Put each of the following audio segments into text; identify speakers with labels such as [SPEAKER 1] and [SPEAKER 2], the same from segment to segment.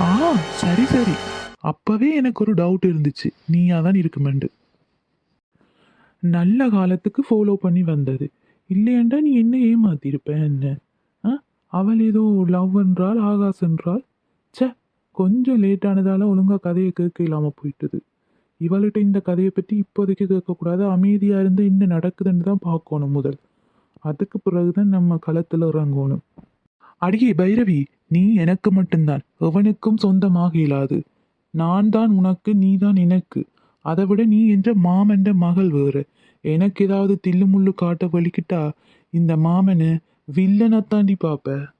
[SPEAKER 1] ஆ சரி சரி. அப்பவே எனக்கு ஒரு டவுட் இருந்துச்சு. நீயா தான் இருக்குமெண்டு. நல்ல காலத்துக்கு ஃபாலோ பண்ணி வந்தது. இல்லையண்டா நீ என்ன ஏமாத்திருப்ப என்ன? ஆ அவள் ஏதோ லவ் என்றால் ஆகாஷ் என்றால்? சே கொஞ்சம் லேட்டானதால் ஒழுங்காக கதையை கேட்க இல்லாமல் போயிட்டுது. இவள்கிட்ட இந்த கதையை பற்றி இப்போதைக்கு கேட்கக்கூடாது. அமைதியாக இருந்து என்ன நடக்குதுன்னு தான் பார்க்கணும் முதல். அதுக்கு பிறகுதான் நம்ம களத்தில் இறங்கணும். அடியே பைரவி நீ எனக்கு மட்டும்தான் எவனுக்கும் சொந்தமாக இயலாது நான் தான் உனக்கு நீ தான் எனக்கு. அதை விட நீ என்ற மாமன்ற மகள் வேறு. எனக்கு ஏதாவது தில்லுமுள்ளு காட்ட வலிக்கிட்டா இந்த மாமனை வில்லனை தாண்டி பாப்ப.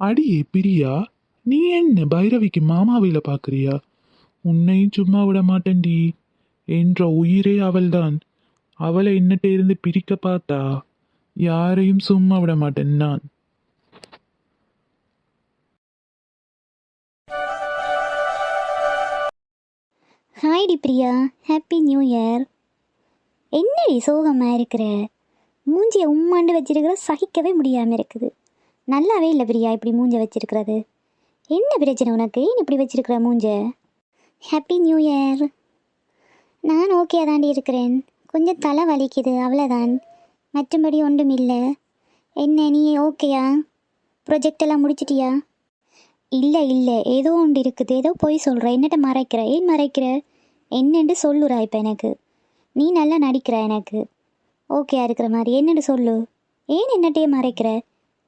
[SPEAKER 1] அடியே பிரியா நீ என்ன பைரவிக்கு மாமாவில பாக்குறியா? உன்னையும் சும்மா விட மாட்டேன்டி. என்ற உயிரே அவள்தான். அவளை என்னட்ட இருந்து பிரிக்க பார்த்தா யாரையும் சும்மா விட மாட்டேன் நான்.
[SPEAKER 2] ஹாய்டி பிரியா ஹாப்பி நியூ இயர் என்னடி சோகமாக இருக்கிற? மூஞ்சியை உம்மாண்டு வச்சிருக்கிற சகிக்கவே முடியாமல் இருக்குது. நல்லாவே இல்லை பிரியா இப்படி மூஞ்ச வச்சிருக்கிறது. என்ன பிரச்சனை உனக்கு? ஏன் இப்படி வச்சிருக்கிற மூஞ்ச? ஹாப்பி நியூ இயர் நான் ஓகே தாண்டி இருக்கிறேன். கொஞ்சம் தலை வலிக்குது அவ்வளோதான் மற்றபடி ஒன்றும் இல்லை. என்ன நீ ஓகேயா? ப்ரொஜெக்ட் எல்லாம் முடிச்சிட்டியா? இல்லை இல்லை. ஏதோ ஒன்று இருக்குது. ஏதோ போய் சொல்கிற என்னட்ட மறைக்கிற? ஏன் மறைக்கிற? என்னென்று சொல்லுறா இப்போ எனக்கு. நீ நல்லா நடிக்கிற எனக்கு. ஓகேயா இருக்கிற மாதிரி. என்னன்னு சொல்லு. ஏன் என்னட்டையே மறைக்கிற?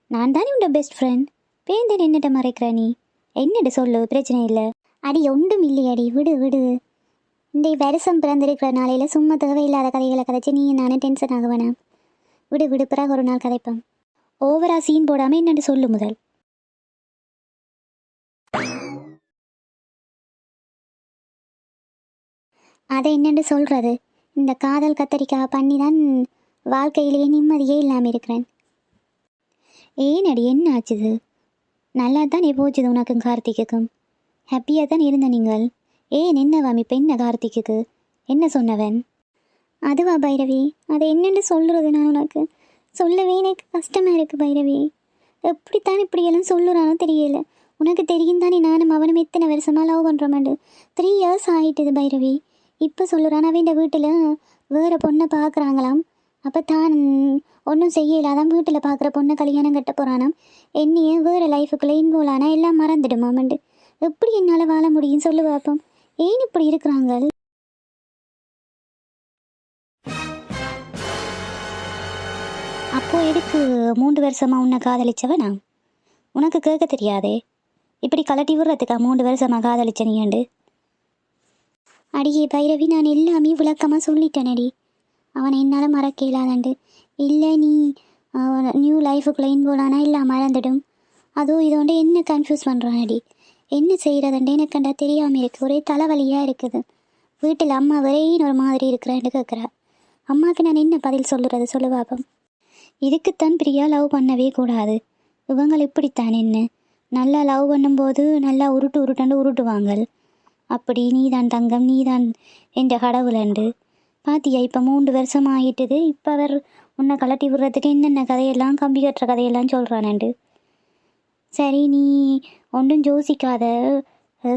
[SPEAKER 2] நான் தானே உண்ட பெஸ்ட் ஃப்ரெண்ட் பேந்தன் என்னட்ட மறைக்கிற நீ? என்னட்டு சொல்லு. பிரச்சனை இல்லை. அடி ஒன்றும் இல்லையடி. விடு விடு. இந்த வருஷம் பிறந்திருக்கிற நாளையில் சும்மா தேவையில்லாத கதைகளை கதைச்சு நீ நானே டென்ஷன் ஆக வேணாம் விடு விடு ஒரு நாள் கதைப்பேன் ஓவரா சீன் போடாமல் என்னென்னு சொல்லு முதல். அதை என்னென்று சொல்கிறது இந்த காதல் கத்தரிக்காய் பண்ணி தான் வாழ்க்கையிலேயே நிம்மதியே இல்லாமல் இருக்கிறேன். ஏனடி என்ன ஆச்சுது? நல்லா தான் போச்சுது உனக்கும் கார்த்திக்குக்கும்? ஹாப்பியாக தான் இருந்த நீங்கள்? ஏன் என்னவாம் இப்போ என்ன கார்த்திக்குக்கு? என்ன சொன்னவன்? அதுவா பைரவி அதை என்னென்னு சொல்கிறது நான் உனக்கு? சொல்லவே எனக்கு கஷ்டமாக இருக்குது பைரவி. எப்படித்தான் இப்படியெல்லாம் சொல்லுறானோ தெரியல. உனக்கு தெரியும் தானே நானும் அவனும் எத்தனை வருஷமாக லவ் பண்ணுறோமாண்டு த்ரீ இயர்ஸ் ஆகிட்டுது பைரவி. இப்போ சொல்லுறான் அவன் வீட்டில் வேறு பொண்ணை பார்க்குறாங்களாம் அப்போ தான் ஒன்றும் செய்யலை. அதான் வீட்டில் பார்க்குற பொண்ணை கல்யாணம் கட்ட போகிறானாம் என்னையே வேறு லைஃபுக்குள்ளே இன்வால்வ் ஆனால் எல்லாம் மறந்துடுமாமண்டு? எப்படி என்னால் வாழ முடியும்? சொல்லு பார்ப்போம் ஏன் இப்படி இருக்கிறாங்க? அப்போ எதுக்கு மூன்று வருஷமாக உன்னை காதலிச்சவனா? உனக்கு கேட்க தெரியாதே. இப்படி கலட்டி விடுறதுக்கா மூன்று வருஷமாக காதலிச்ச நீண்டு அடியே பைரவி நான் எல்லாமே விளக்கமாக சொல்லிட்டேனடி. அவனை என்னால் மறக்க இயலாதண்டு. இல்லை நீ நியூ லைஃபுக்குள்ளே இன்வால்வ் ஆனால் எல்லாம் மறந்துடும். அதுவும் இதோண்டு என்ன கன்ஃபியூஸ் பண்ணுறானடி என்ன செய்கிறதுண்டு எனக்கு கண்டா தெரியாமல் இருக்கு. ஒரே தலைவலியாக இருக்குது. வீட்டில் அம்மா வரையும் ஒரு மாதிரி இருக்கிறேன்னு கேட்குறா அம்மாவுக்கு நான் என்ன பதில் சொல்லுறது சொல்லு பாப்போம். இதுக்குத்தான் பிரியா லவ் பண்ணவே கூடாது. இவங்கள் இப்படித்தான் என்ன? நல்லா லவ் பண்ணும்போது நல்லா உருட்டு உருட்டாண்டு உருட்டுவாங்க அப்படி நீதான் தங்கம் நீதான் என்ற கடவுளண்டு பாத்தியா இப்போ மூன்று வருஷம் ஆகிட்டுது இப்போ அவர் உன்னை கலட்டி விடுறதுக்கு என்னென்ன கதையெல்லாம் கம்பி கட்டுற கதையெல்லாம் சொல்கிறானண்டு சரி நீ ஒன்றும் யோசிக்காத.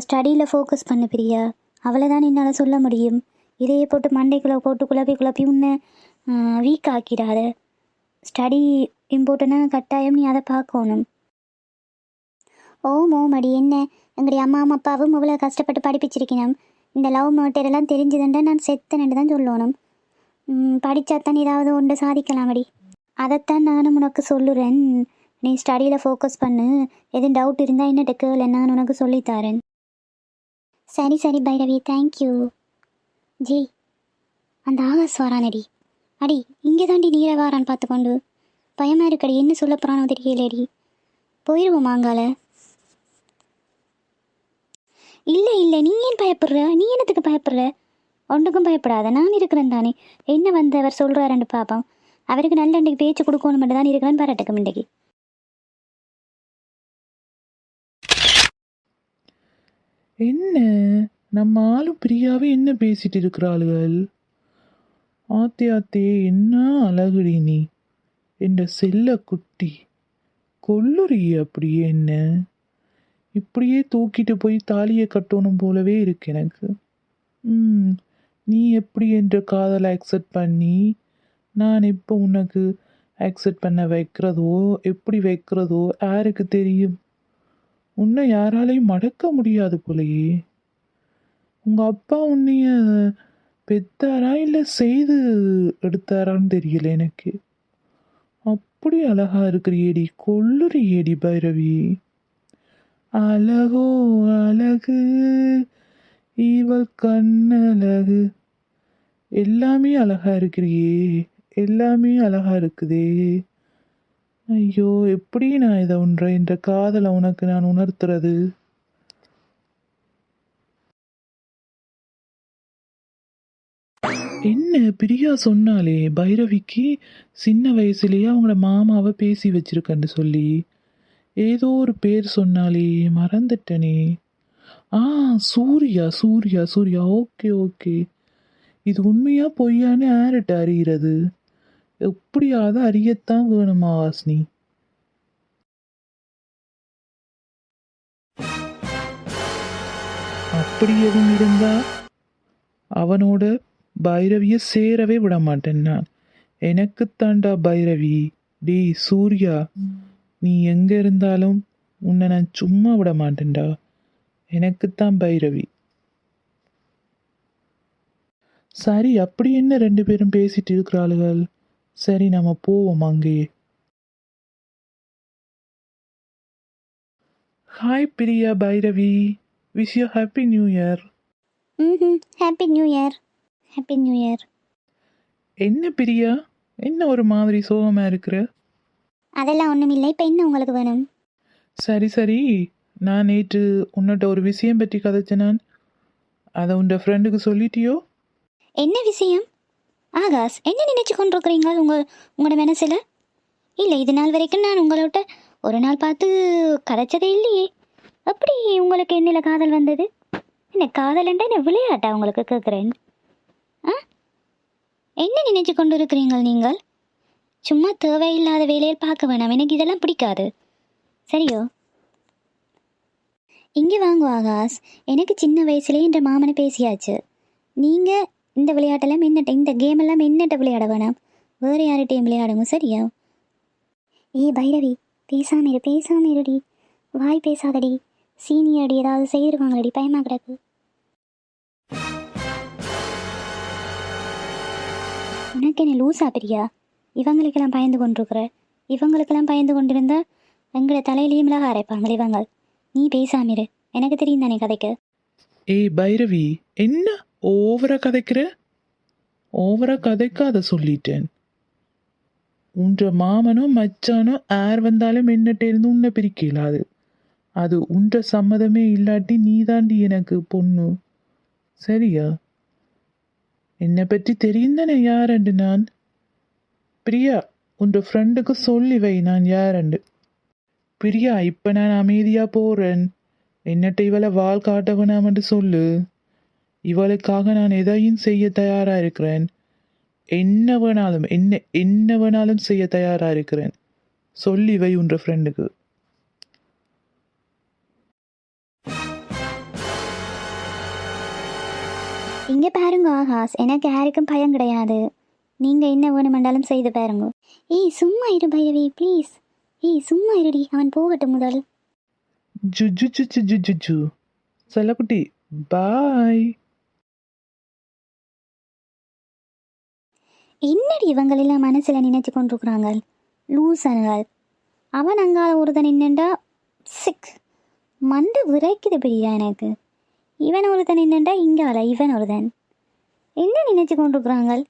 [SPEAKER 2] ஸ்டடியில் ஃபோக்கஸ் பண்ணு பிரியா. அவ்வளோதான் என்னால் சொல்ல முடியும். இதையே போட்டு மண்டைக்குள்ளே போட்டு குழப்பி குழப்பி உன்னை வீக் ஆக்கிடாத. ஸ்டடி இம்பார்ட்டனாக கட்டாயம் நீ அதை பார்க்கணும். ஓம் ஓம் அடி என்ன? எங்களுடைய அம்மா அம்மா அப்பாவும் இவ்வளோ கஷ்டப்பட்டு படிப்பிச்சிருக்கணும். இந்த லவ் மேட்டரெல்லாம் தெரிஞ்சுதுண்டா நான் செத்தனு தான் சொல்லணும். படித்தாத்தான் ஏதாவது ஒன்று சாதிக்கலாம் அடி அதைத்தான் நானும் உனக்கு சொல்லுறேன். நீ ஸ்டடியில் ஃபோக்கஸ் பண்ணு. எதுவும் டவுட் இருந்தால் என்ன கேள் என்னன்னு உனக்கு சொல்லித்தாரேன் சரி சரி பைரவி தேங்க்யூ ஜி அந்த ஆகாஷ் வரானடி. அடி இங்கே தாண்டி நீரை வாரான்னு பார்த்துக்கொண்டு பயமாக இருக்கடி என்ன சொல்ல போகிறானோ தெரியலடி. போயிடுவோம் அங்கால இல்லை இல்லை நீ ஏன் பயப்படுற? நீ என்னத்துக்கு பயப்படுற? ஒன்றுக்கும் பயப்படாத நான் இருக்கிறேன் தானே. என்ன வந்து அவர் சொல்கிறாருன்னு பார்ப்போம் அவருக்கு நல்ல இன்றைக்கு பேச்சு கொடுக்கணும் மட்டும் தான் இருக்கிறேன்னு பாராட்டுக்கும் இன்றைக்கு
[SPEAKER 1] என்ன? நம்ம ஆளும் பிரியாவே என்ன பேசிட்டு இருக்கிறாளுகள்? ஆத்தே ஆத்தே என்ன அழகுடி நீ? என்ற செல்ல குட்டி. கொல்லுறி அப்படியே என்ன? இப்படியே தூக்கிட்டு போய் தாலியை கட்டணும் போலவே இருக்கு எனக்கு. ம் நீ எப்படி என்ற காதலை அக்செப்ட் பண்ணி நான் இப்போ உனக்கு அக்செப்ட் பண்ண வைக்கிறதோ எப்படி வைக்கிறதோ யாருக்கு தெரியும்? உன்னை யாராலையும் மடக்க முடியாது போலையே. உங்க அப்பா உன்னைய பெத்தாரா இல்லை செய்து எடுத்தாரான்னு தெரியல எனக்கு. அப்படி அழகா இருக்கிறியேடி கொல்லுறியேடி பைரவி. அழகோ அழகு இவள் கண்ணழகு. எல்லாமே அழகா இருக்கிறியே எல்லாமே அழகா இருக்குதே. ஐயோ எப்படி நான் இதை உன்ற? என்ற காதலை உனக்கு நான் உணர்த்துறது? என்ன பிரியா சொன்னாலே? பைரவிக்கு சின்ன வயசுலேயே அவங்கள மாமாவை பேசி வச்சிருக்கன்னு சொல்லி. ஏதோ ஒரு பேர் சொன்னாலே மறந்துட்டனே. ஆ சூர்யா சூர்யா சூர்யா. Okay okay. இது உண்மையா பொய்யான்னு யார்கிட்ட அறிகிறது? எப்படியாவது அறியத்தான் வேணுமா வாசினி? அப்படி எதுவும் இருந்தா அவனோட பைரவிய சேரவே விட மாட்டேன் நான். எனக்கு தாண்டா பைரவி. டேய் சூர்யா நீ எங்க இருந்தாலும் உன்னை நான் சும்மா விட மாட்டேன்டா. எனக்குத்தான் பைரவி. சரி அப்படி என்ன ரெண்டு பேரும் பேசிட்டு இருக்கிறாளுகள்? சரி நம்ம போவோம் அங்கேயே. Hi Priya Bhairavi. Wish you happy new year
[SPEAKER 2] hmm happy new year happy new year
[SPEAKER 1] என்ன பிரியா? என்ன ஒரு மாதிரி சோகமா இருக்கிற?
[SPEAKER 2] அதெல்லாம் ஒன்றும் இல்லை. இப்போ என்ன உங்களுக்கு வேணும்?
[SPEAKER 1] சரி சரி. நான் நேற்று உன்னிட்ட ஒரு விஷயம் பற்றி கதைச்சேன் நான். அதை உன் ஃப்ரெண்டுக்கு சொல்லிட்டியோ?
[SPEAKER 2] என்ன விஷயம்? ஆகாஷ் என்ன நினைச்சு கொண்டிருக்கிறீங்க? உங்கள் உங்களோட மனசில்? இல்லை இது நாள் வரைக்கும் நான் உங்களோட ஒரு நாள் பார்த்து கதைச்சதே இல்லையே. அப்படி உங்களுக்கு என்னில் காதல் வந்தது? என்ன காதல்ண்டா என்ன விளையாட்டா உங்களுக்கு கேட்குறேன்? ஆ? என்ன நினைச்சு கொண்டு இருக்கிறீங்கள் நீங்கள்? சும்மா தேவையில்லாத வேலையில் பார்க்க வேணாம். எனக்கு இதெல்லாம் பிடிக்காது. சரியோ? இங்கே வாங்க ஆகாஷ். எனக்கு சின்ன வயசுலேயே என்ற மாமனை பேசியாச்சு. நீங்கள் இந்த விளையாட்டெல்லாம் என்னட்ட? இந்த கேம் எல்லாம் என்னட்ட விளையாட வேணாம் வேறு யார்கிட்டையும் விளையாடுங்க சரியா? ஏய் பைரவி பேசாம இரு பேசாம இருடி. வாய் பேசாதடி. சீனியர்டி ஏதாவது செய்திருவாங்களடி பயமா கிடக்கு. உனக்கு என்ன லூசா பிரியா? இவங்களுக்கெல்லாம் பயந்து கொண்டிருக்கிற. இவங்களுக்கெல்லாம் பயந்து கொண்டிருந்தா எங்களை தலையிலேயே மிளக அரைப்பாங்களே இவங்க. நீ பேசாமிரு எனக்கு தெரியும் தானே கதைக்கு.
[SPEAKER 1] ஏய் பைரவி என்ன? ஓவரா கதைக்கிற? ஓவரா கதைக்காத சொல்லிட்டேன். உன்ற மாமனோ மச்சானோ ஏர் வந்தாலும் என்னட்ட இருந்து உன்னை பிரிக்கலாது அது. உன்ற சம்மதமே இல்லாட்டி நீதாண்டி எனக்கு பொண்ணு. சரியா? என்னை பற்றி தெரியும் தானே யாரண்டு நான்? பிரியா உன்ற ஃப்ரெண்டுக்கு சொல்லி வை நான் யாரண்டு பிரியா இப்போ நான் அமைதியாக போறேன். என்னட்ட இவளை வால் காட்ட சொல்லு. இவளுக்காக நான் எதையும் செய்ய தயாரா இருக்கிறேன்? என்ன வேணாலும் என்ன என்ன வேணாலும் செய்ய தயாரா இருக்கிறேன்? சொல்லி வை உன்ற ஃப்ரெண்டுக்கு
[SPEAKER 2] இங்கே பாருங்க ஆகாஷ். எனக்கு யாருக்கும் பயம் கிடையாது. நீங்கள் என்ன வேணுமென்றாலும் செய்து பாருங்க. ஏய் சும்மா இரு பைரவி ப்ளீஸ் ஏய் சும்மா இருடி. அவன் போகட்டும் முதல்.
[SPEAKER 1] ஜு ஜு ஜு ஜு ஜு ஜு. ஜு செல்லக்குட்டி பாய்
[SPEAKER 2] என்னடி இவங்களெல்லாம் மனசில் நினைச்சு கொண்டிருக்கிறாங்க? லூசனுகள் அவன் அங்கால ஒருத்தன் நின்னுண்டா சிக். மண்டை விரைக்குது பிரியா எனக்கு. இவன் ஒருத்தன் நின்னுண்டா இங்கால இவன் ஒருத்தன். என்ன நினைச்சு கொண்டிருக்கிறாங்க?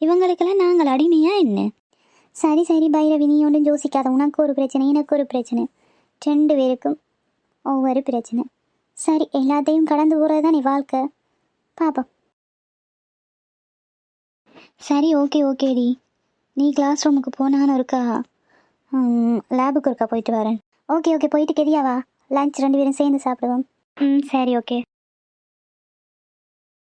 [SPEAKER 2] இவங்களுக்கெல்லாம் நாங்கள் அடிமையா என்ன? சரி சரி பைரவி நீ ஒன்றும் யோசிக்காத. உனக்கு ஒரு பிரச்சனை எனக்கு ஒரு பிரச்சனை. ரெண்டு பேருக்கும் ஒவ்வொரு பிரச்சனை. சரி எல்லாத்தையும் கடந்து போகிறது தான் நீ வாழ்க்கை. பாப்பா சரி ஓகே ஓகேடி நீ கிளாஸ் ரூமுக்கு போனான்னு இருக்கா? லேபுக்கு இருக்கா? போயிட்டு வரேன். ஓகே ஓகே போயிட்டு கெதியாவா லஞ்ச் ரெண்டு பேரும் சேர்ந்து சாப்பிடுவோம். ம் சரி ஓகே